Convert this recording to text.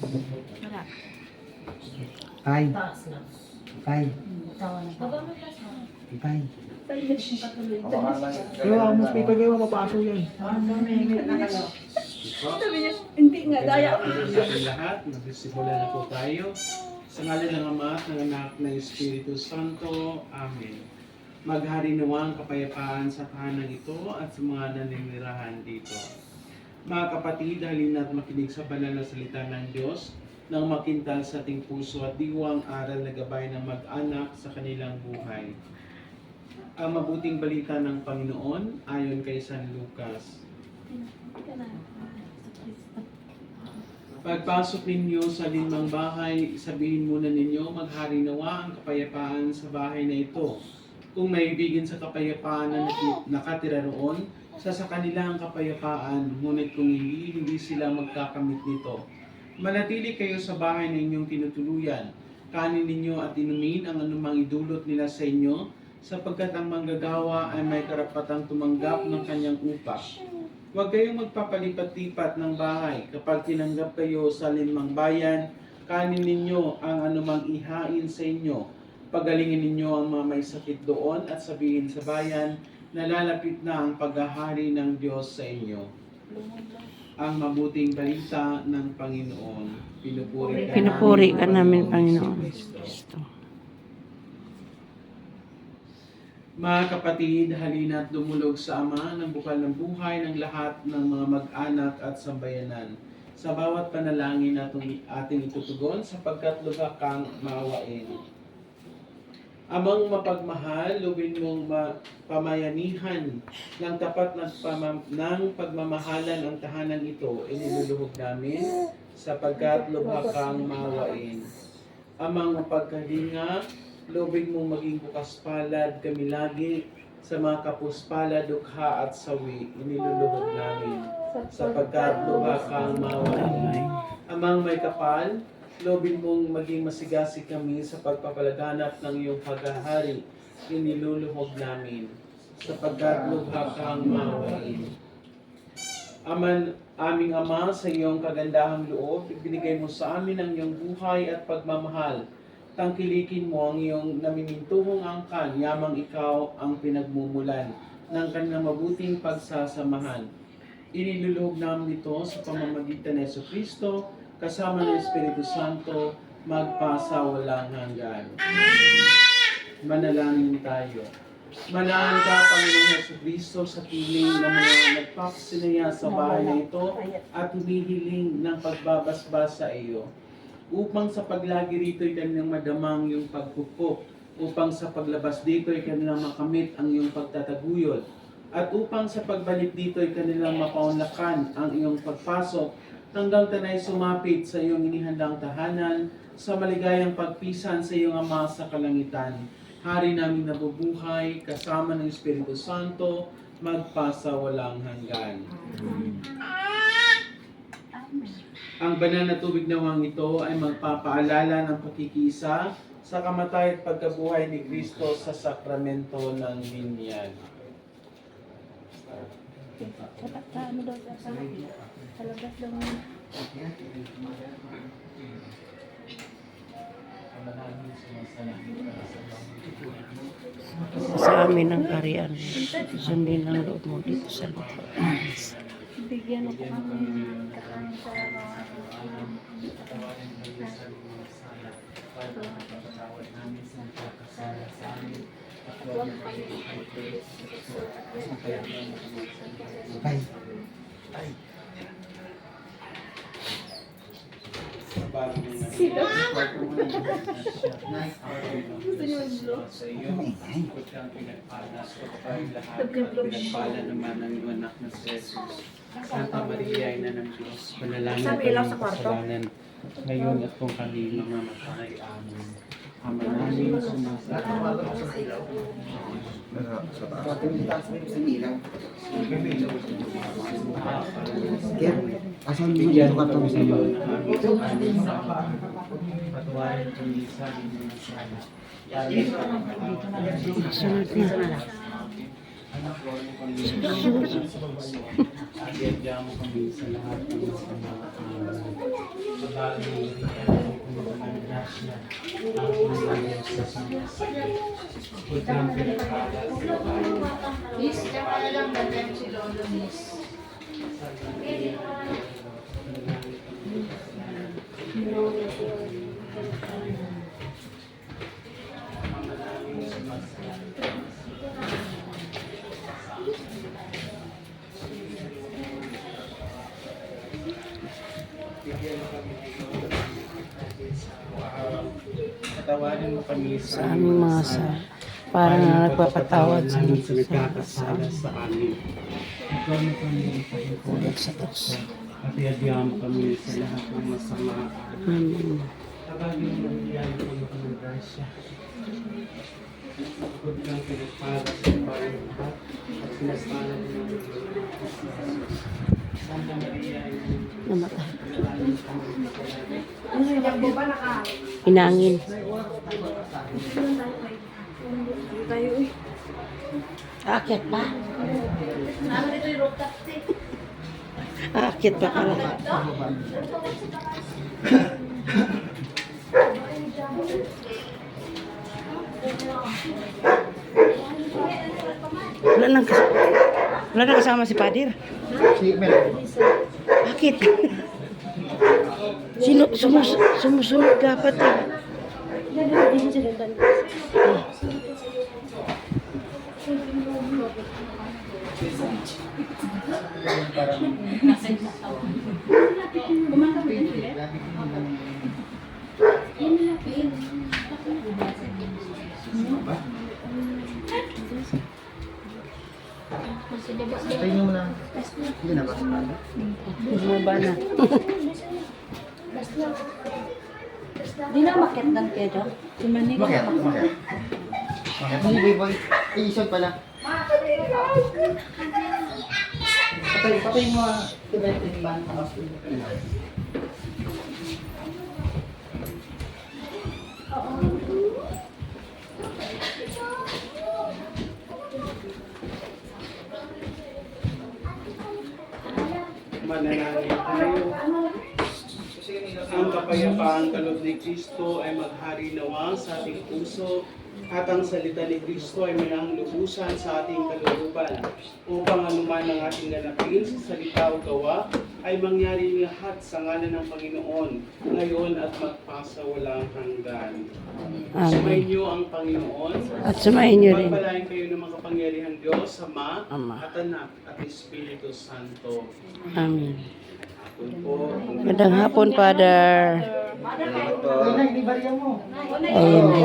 Wala. Tay, Tawa na. Baba mo may pagkawa mapasok yan. Sabi niya, hindi nga, daya. Lahat, magsisimula na po tayo. Sa ngalan ng Ama at ng Anak ng Espiritu Santo. Amen. Maghari nawa ang kapayapaan sa tahanan ito at sa mga naninirahan dito. Mga kapatid, halina at makinig sa banal na salita ng Diyos nang makintal sa ating puso at diwang aral na gabay ng mag-anak sa kanilang buhay. Ang mabuting balita ng Panginoon ayon kay San Lucas. Pagpasok ninyo sa limang bahay, sabihin muna ninyo, maghari nawa ang kapayapaan sa bahay na ito. Kung naibigin sa kapayapaan na nakatira roon, sa sa kanila ang kapayapaan, ngunit kung hindi, hindi sila magkakamit nito. Manatili kayo sa bahay na inyong tinutuluyan. Kanin ninyo at inumin ang anumang idulot nila sa inyo, sapagkat ang manggagawa ay may karapatang tumanggap ng kanyang upa. Huwag kayong magpapalipat-lipat ng bahay. Kapag tinanggap kayo sa limang bayan, kanin ninyo ang anumang ihain sa inyo. Pagalingin ninyo ang mga may sakit doon at sabihin sa bayan, nalalapit na ang paghahari ng Diyos sa inyo. Ang mabuting balita ng Panginoon. Pinupuri ka, Pinupuri ka namin, Panginoon. Kristo. Mga kapatid, halina't dumulog sa Ama ng bukal ng buhay ng lahat ng mga mag-anak at sambayanan. Sa bawat panalangin na ating itutugon sapagkat lubha kang maawain. Amang mapagmahal, lubin mong ma- pamayanihan ng tapat ng, pama- ng pagmamahalan ang tahanan ito, iniluluhog namin sapagkat lubha kang maawain. Amang mapagkalinga, lobig mong maging bukas palad kami lagi sa mga kapuspala, dukha at sawi, iniluluhog namin sapagkat lubha kang maawain. Amang may kapal, lobin mong maging masigasig kami sa pagpapalaganap ng iyong paghahari, iniluluhog namin sapagkat lubha kang maawain. Aman, aming Ama, sa iyong kagandahang loob, ibinigay mo sa amin ang iyong buhay at pagmamahal. Tangkilikin mo ang iyong namimintuhong angkan, yamang ikaw ang pinagmumulan ng kanilang mabuting pagsasamahan. Inilulog namin ito sa pamamagitan Yeso Kristo, kasama ng Espiritu Santo, magpasa walang hanggan. Manalangin tayo. Manalangin ka, Panginoong Yeso Kristo, sa piling ng mga nagpapasinaya sa bahay na ito at humihiling ng pagbabasbas sa iyo. Upang sa paglagi rito ay kanilang madamang yung pagpupok. Upang sa paglabas dito ay kanilang makamit ang iyong pagtataguyod. At upang sa pagbalik dito ay kanilang mapaunlakan ang iyong pagpasok hanggang tanay sumapit sa iyong inihandang tahanan sa maligayang pagpisan sa iyong Ama sa kalangitan. Hari namin nabubuhay, kasama ng Espiritu Santo, magpasa walang hanggan. Ang banal na tubig nawang ito ay magpapaalala ng pakikisa sa kamatay at pagkabuhay ni Kristo sa sakramento ng linyag. Dapat sa ano daw sa sa sa labas daw. Sa amin ang kariyan. Sundin ang loob mo dito sa lupa. Bigyan mo kami kakain sa Gusto niyo sa iyo. Bukod kang pinagpala sa kapatid lahat. at Pinagpala naman ang anak na si Jesus. Santa Maria, Ina ng Diyos, ng sa kwarto. Ngayon at kung kami mamamatay. Amen. Ama namin, sumasalamat sa iyo. kaya, asan mo yung katong sa sa iyo iyo? ng aming aming Patuwarin sa aming sala. Lalo sa mga Sunod kami sa Miss, tsaka na lang ganyan si Lolo, Miss. Patawarin mo Sa aming mga sa parang na nagpapatawad sa sa nagkakasala sa amin. Ikaw kami ulit sa Diyos. at iadiyam kami sa lahat ng masama. Amen. Tabagin mo iyan ng grasya. Huwag kang pinagpala sa bayan lahat at sinasala mo ng Santa Maria, Namatay. Ano Akit pa. Akit pa pala. Wala nang kas- wala nang kasama si Padir. Si Mel. Bakit? Sino sumus sumusunod dapat eh. Na. Hindi na makit ng kedo. Tumanig. Bakit? Bakit? Bakit? Hindi, boy. Iisod pala. Patay, patay mo ah. Diba yung tiniban? mananangin tayo. Ang kapayapaan kaloob ni Kristo ay maghari nawa sa ating puso at ang salita ni Kristo ay mayang lubusan sa ating kalooban upang anuman ang ating ganapin sa salita o gawa ay mangyari lahat sa ngalan ng Panginoon ngayon at magpasawalang hanggan. Sumayin Amen. niyo ang Panginoon At sumayin niyo rin. Pagpalain kayo ng mga kapangyarihan Diyos, Ama, Ama. at Anak, at Espiritu Santo. Amen. Magandang hapon, Father. Ay, hindi